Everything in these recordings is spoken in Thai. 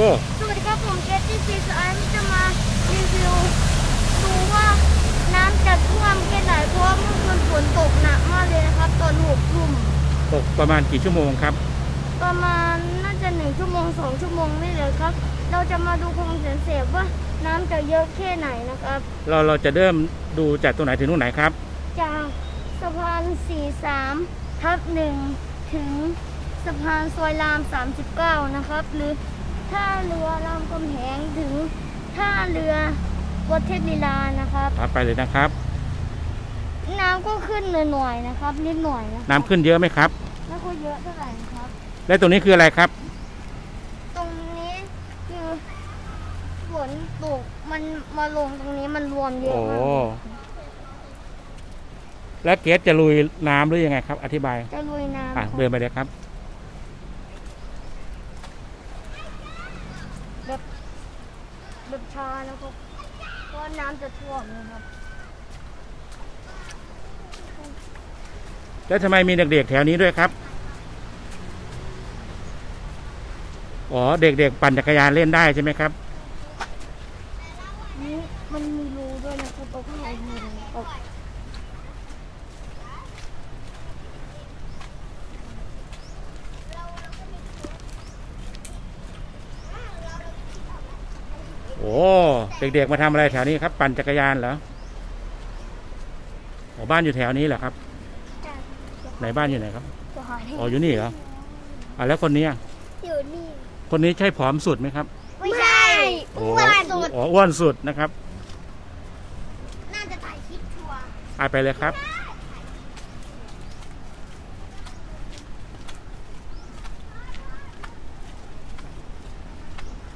ก้สวัสดีครับผมเจสซี่ซีสไอซ์จะมารีวิวดูว่าน้ำจะท่วมแค่ไหนเพราะว่าเมื่อคืนฝนตกหนักมากเลยนะครับ ตอนหกทุ่มตกประมาณกี่ชั่วโมงครับ ประมาณน่าจะหนึ่งชั่วโมงสองชั่วโมงนี่เลยครับ เราจะมาดูคลองแสนเสพว่าน้ำจะเยอะแค่ไหนนะครับ เราเราจะเริ่มดูจากตรงไหนถึงตรงไหนครับ จากสะพาน43ทับ1ถึงสะพานซอยราม 39 นะครับ หรือ ท่าเรือรามคำแหงถึงท่าเรือวัดเทพลีลานะครับ ครับไปเลยนะครับ น้ำก็ขึ้นหน่อยๆนะครับ นิดหน่อยนะครับน้ำขึ้นเยอะไหมครับ ไม่ค่อยเยอะเท่าไหร่นะครับ และตรงนี้คืออะไรครับ ตรงนี้คือฝนตกมันมาลงตรงนี้มันรวมเยอะโอ้ มากเลยแล้วเกสจะลุยน้ำหรือยังไงครับ อธิบาย จะลุยน้ำคอะรับเดินไปเลยครับแบบ แบบช้านะครับเพราะน้ำจะท่วมนะครับแล้วทำไมมีเด็กๆแถวนี้ด้วยครับ อ๋อ เด็กๆปั่นจักรยานเล่นได้ใช่ไหมครับ นี่มันมีรูด้วยนะครับตรงข้างในมีรูครับ โอ้เด็กๆมาทำอะไรแถวนี้ครับ ปั่นจักรยานเหรออ๋อบ้านอยู่แถวนี้เหรอครับไหนบ้านอยู่ไหนครับจะหาให้อ๋ออยู่นี่เหรออะแล้วคนนี้อะอยู่นี่คนนี้ใช่ผอมสุดไหมครับ ไม่ใช่โอ้อ้วนสุดอ๋ออ้วนสุดนะครับ น่าจะถ่ายคลิปชัวร์อะไปเลยครับ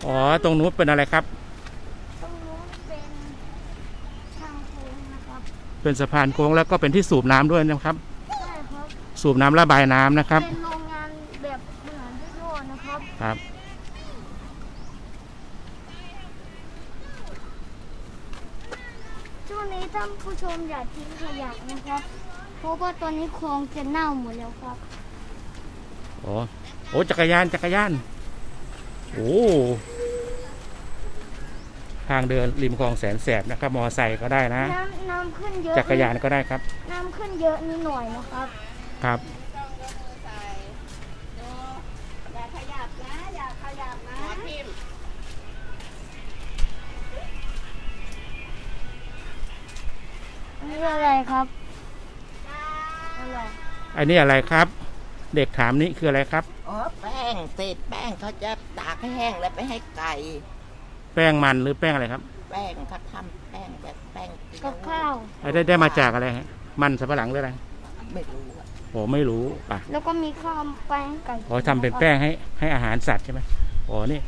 อ๋อ ตรงนู้นเป็นอะไรครับ ตรงนู้นเป็นทางโค้งนะครับ เป็นสะพานโค้งแล้วก็เป็นที่สูบน้ำด้วยนะครับ ใช่ครับสูบน้ำระบายน้ำนะครับ เป็นโรงงานแบบเหมือนที่โยนนะครับ ครับ ช่วงนี้ท่านผู้ชมอย่าทิ้งขยะนะครับ เพราะว่าตอนนี้คลองจะเน่าหมดแล้วครับ โอ้โอ้จักรยานจักรยาน โอ้ ทางเดินริมคลองแสนแสบนะครับมอไซค์ก็ได้นะ น้ำน้ำขึ้นเยอะจักรยานก็ได้ครับ น้ำขึ้นเยอะนิดหน่อยนะครับครับ อย่าขยับนะ อย่าขยับนะพิมนี่อะไรครับอะไรอันนี้อะไรครับ เด็กถามนี่คืออะไรครับ อ๋อแป้งเศษแป้งเขาจะตากให้แห้งแล้วไปให้ไก่ แป้งมันหรือแป้งอะไรครับแป้งเขาทำแป้งแบบแป้งเกี๊ยกับข้าว ได้ได้มาจากอะไรฮะมันสับปะหลังหรืออะไรไม่รู้อะโอ้ไม่รู้ป่ะแล้วก็มีข้าวแป้งไก่อ๋อทำเป็นแป้งให้ให้อาหารสัตว์ใช่ไหมอ๋อนี่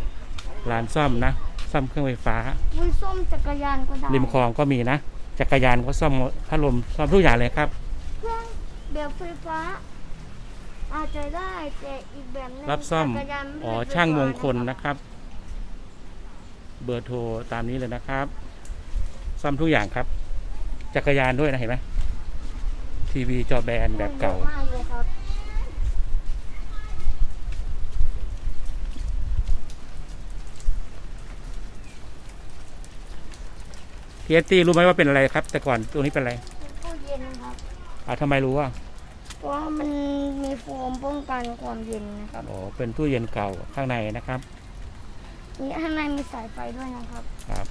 ร้านซ่อมนะซ่อมเครื่องไฟฟ้า วุ้ยส้มจักรยานก็ได้ริมคลองก็มีนะจักรยานก็ซ่อมพัดลมซ่อมทุกอย่างเลยครับ เครื่องแบบไฟฟ้า อาจจะได้แต่อีกแบบหนึงรับซ่อมจักรยานไอ๋อไฟฟ้ช่างมงคลนะนะครับ เบอร์โทรตามนี้เลยนะครับ ซ่อมทุกอย่างครับ จักรยานด้วยนะเห็นไหมทีวีจอแบนแบบเก่ายอะมากเลยครับทีเอสตี้รู้ไหมว่าเป็นอะไรครับ แต่ก่อนตรงนี้เป็นอะไรเป็นตู้เย็นครับอ่าทำไมรู้ว่าเพราะว่ามันมีโฟมป้องกันความเย็นนะครับ อ๋อเป็นตู้เย็นเก่าข้างในนะครับ นี่ข้างในมีสายไฟด้วยนะครับครับ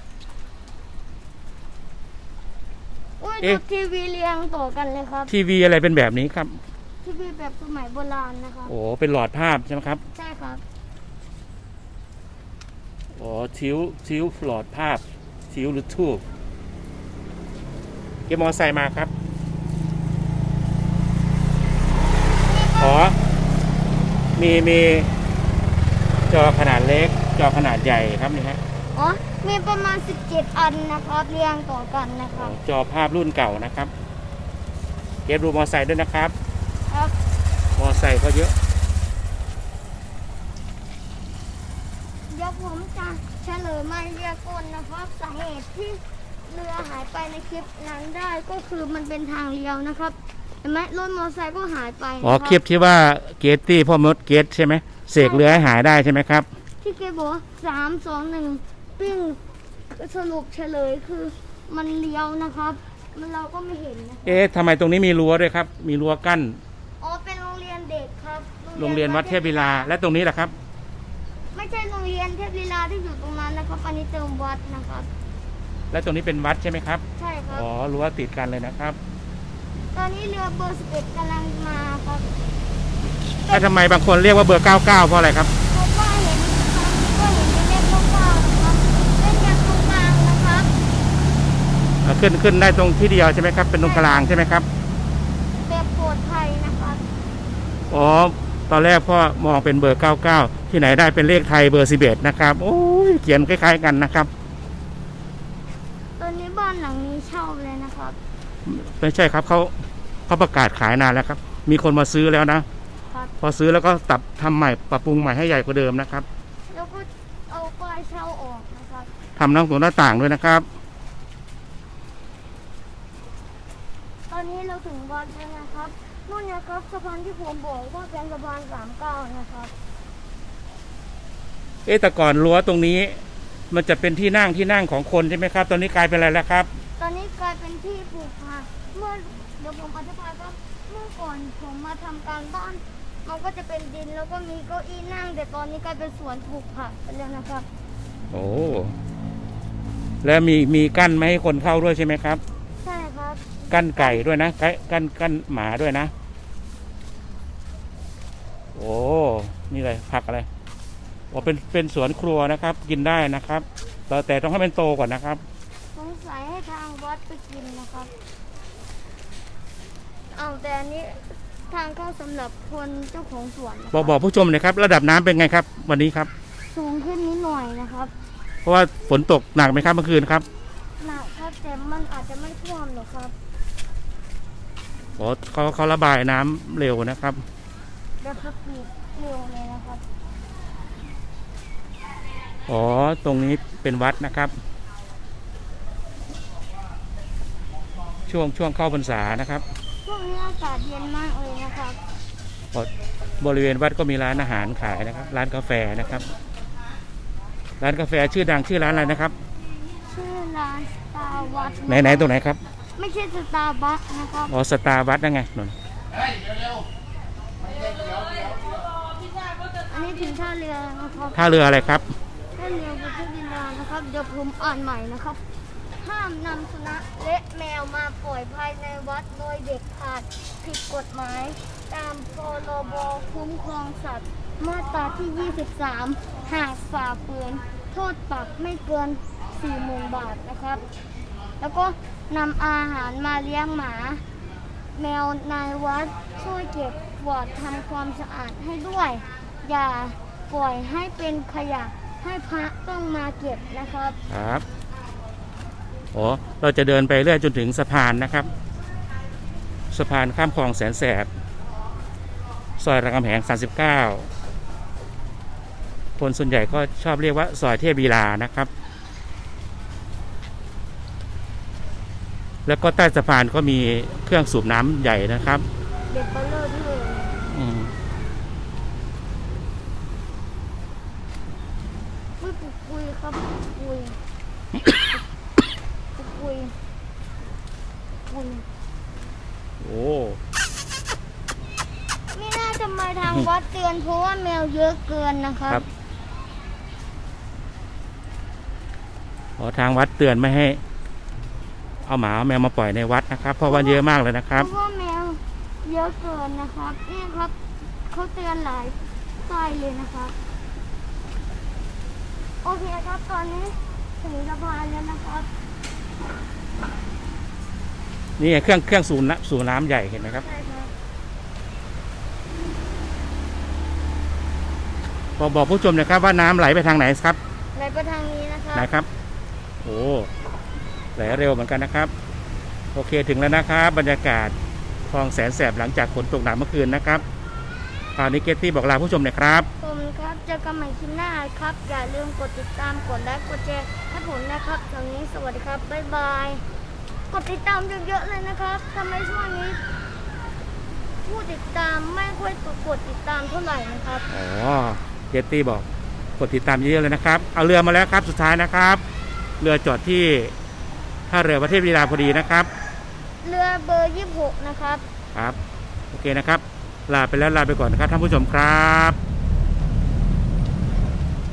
อุ้ยเอ๊ะ ดูทีวีเรียงต่อกันเลยครับ ทีวีอะไรเป็นแบบนี้ครับ ทีวีแบบสมัยโบราณนะครับ โอ้เป็นหลอดภาพใช่ไหมครับใช่ครับอ๋อชิ้วชิ้วหลอดภาพชิ้วหรือทูบเก็บมอไซค์มาครับอ๋อมีมี จอขนาดเล็ก จอขนาดใหญ่ครับนี่ฮะอ๋อ มีประมาณ 17 อันนะครับ เรียงต่อกันนะคอ๋อรับ จอภาพรุ่นเก่านะครับเก็บดูมอไซค์ด้วยนะครับ ครับมอไซค์ก็เยอะ เดี๋ยวผมจะเฉลยมาเรียกลนะครับสาเหตุที่เรือหายไปในคลิปนั้นได้ก็คือมันเป็นทางเลี้ยวนะครับเห็นไหมรถมอเตอร์ไซค์ก็หายไปนะอ๋อรับคลิปที่ว่าเกตตี้พ่อมดเกตใช่ไหม เสกเรือให้หายได้ใช่ไหมครับ ที่เกบอกว่าสามสองหนึ่งปิ้งสรุปเฉลยคือมันเลี้ยวนะครับ มันเราก็ไม่เห็นนะครับเอ๊ะทำไมตรงนี้มีรั้วด้วยครับ มีรั้วกั้น อ๋อเป็นโรงเรียนเด็กครับโรงเรียนวัดเทพวิลา และตรงนี้แหละครับ ไม่ใช่โรงเรียนเทพลีลาที่อยู่ตรงนั้นนะครับอันนี้เติมวัดนะครับ และตรงนี้เป็นวัดใช่ไหมครับ ใช่ครับ อ๋อรั้วติดกันเลยนะครับ ตอนนี้เรือเบอร์11กำลังมาครับ ถ้าทำไมบางคนเรียกว่าเบอร์ 99 เพราะอะไรครับ เพราะว่าเห็นก็เห็นเป็นเลขเก้าๆนะครับเลขยังตรงกลางนะครับอ่าขึ้นขึ้นได้ตรงที่เดียวใช่ไหมครับ เป็นตรงกลางใช่ไหมครับ แบบปลอดภัยนะครับอ๋อ ตอนแรกพ่อมองเป็นเบอร์ 99 ที่ไหนได้เป็นเลขไทยเบอร์ 11 นะครับ โอ้ยเขียนคล้ายๆกันนะครับ ตอนนี้บ้านหลังนี้เช่าเลยนะครับ ไม่ใช่ครับเขาเขาประกาศขายนานแล้วครับ มีคนมาซื้อแล้วนะครับ พอซื้อแล้วก็ตับทำใหม่ปรับปรุงใหม่ให้ใหญ่กว่าเดิมนะครับ แล้วก็เอาป้ายเช่าออกนะครับทำหน้าต่างหน้าต่างด้วยนะครับ ตอนนี้เราถึงวัดแล้วนะครับนู่นนะครับสะพานที่ผมบอกว่าเป็นสะพานสามเก้านะครับเอ๊ะแต่ก่อนรั้วตรงนี้ มันจะเป็นที่นั่งที่นั่งของคนใช่ไหมครับ ตอนนี้กลายเป็นอะไรแล้วครับ ตอนนี้กลายเป็นที่ปลูกผักเมื่อเดี๋ยวผมอธิบายว่าเมื่อก่อนผมมาทำการบ้าน มันก็จะเป็นดินแล้วก็มีเก้าอี้นั่ง แต่ตอนนี้กลายเป็นสวนปลูกผักไปแล้วนะครับ โอ้ แล้วมีมีกั้นไม่ให้คนเข้าด้วยใช่ไหมครับ ใช่ครับ กั้นไก่ด้วยนะกั้นกั้นกั้นหมาด้วยนะ โอ้ นี่เลยผักอะไรโอ้เป็นเป็นสวนครัวนะครับ กินได้นะครับแต่แต่ต้องให้มันโตก่อนนะครับ สงสัยให้ทางวัดไปกินนะครับ เอาแต่อันนี้ ทางเข้าสำหรับคนเจ้าของสวนนะคบรัอกบอกผู้ชมหน่อยครับ ระดับน้ำเป็นไงครับ วันนี้ครับ สูงขึ้นนิดหน่อยนะครับเพราะว่าฝนตกหนักไหมครับเมื่อคืนครับหนักครับแต่มันอาจจะไม่ท่วมหรอกครับโอ้เขาเขาระบายน้ำเร็วนะครับแบบสปีดเร็วเลยนะครับอ๋อ ตรงนี้เป็นวัดนะครับ ช่วงช่วงเข้าพรรษานะครับ ช่วงนี้อากาศเย็นมากเลยนะครับ บริเวณวัดก็มีร้านอาหารขายนะครับ ร้านกาแฟนะครับ ร้านกาแฟชื่อดังชื่อร้านอะไรนะครับ ชื่อร้านสตาร์วัตไหนไหนตรงไหนครับ ไม่ใช่สตาร์บัคนะครับ อ๋อสตาร์วัดนั่นไงนนอันนี้ถึงท่าเรือนะครับท่าเรืออะไรครับ ท่าเรือพุทธดินดานะครับ เดี๋ยวผมอ่านใหม่นะครับ ห้ามนำสุนัขและแมวมาปล่อยภายในวัดโดยเด็ก ขาดผิดกฎหมาย ตามพรบคุ้มครองสัตว์ มาตราที่ 23 หากฝ่าฝืนโทษปรับไม่เกิน 40,000 บาทนะครับ แล้วก็นำอาหารมาเลี้ยงหมา แมวในวัดช่วยเก็บกวาดทำความสะอาดให้ด้วย อย่าปล่อยให้เป็นขยะให้พระต้องมาเก็บนะครับ ครับ โอ้เราจะเดินไปเรื่อยจนถึงสะพานนะครับ สะพานข้ามคลองแสนแสบ ซอยรามคำแหง 39 คนส่วนใหญ่ก็ชอบเรียกว่า ซอยเทพวีลานะครับ แล้วก็ใต้สะพานก็มีเครื่องสูบน้ำใหญ่นะครับเด็กเบลเลอร์ที่เลยอืมไม่ปุกคุยครับปุกคุยปุกคุยปุกคุย โอ้ไม่น่าจะมาทางวัดเตือนเพราะว่าแมวเยอะเกินนะครับครับขอทางวัดเตือนไม่ให้ เอาหมาเอาแมวมาปล่อยในวัดนะครับ เพราะว่าเยอะมากเลยนะคเพรับ ราะว่าแมวเยอะเกินนะครับนี่ครับเขาเตือนหลายซอยเลยนะครับโอเคครับตอนนี้ถึงสะพานแล้วนะครับ นี่เครื่องเครื่องสูบน้ำสูบน้ำใหญ่เห็นไหมครับ ใช่ครับบอกบอกผู้ชมหนะครับว่าน้ำไหลไปทางไหนครับ ไหลไปทางนี้นะครับไหนครับ โอ้ไหลเร็วเหมือนกันนะครับ โอเคถึงแล้วนะครับ บรรยากาศคลองแสนแสบหลังจากฝนตกหนักเมื่อคืนนะครับคราวนี้เกตตี้บอกลาผู้ชมหน่อยครับ ผมครับเจอกันใหม่คลิปหน้าครับ อย่าลืมกดติดตามกดไลค์กดแชร์ให้ผมนะครับตอนนี้สวัสดีครับ บ๊ายบายก ดติดตามเยอะๆเลยนะครับทำไมช่วงนี้ ผู้ติดตามไม่ค่อยกดติดตามเท่าไหร่นะครับ อ๋อเกตตี้บอกกดติดตามเยอะๆเลยนะครับ เอาเรือมาแล้วครับสุดท้ายนะครับ เรือจอดที่ท่าเรือประเทศวีลาพอดีนะครับ เรือเบอร์26นะครับ ครับ โอเคนะครับ ลาไปแล้วลาไปก่อนนะครับท่านผู้ชมครับ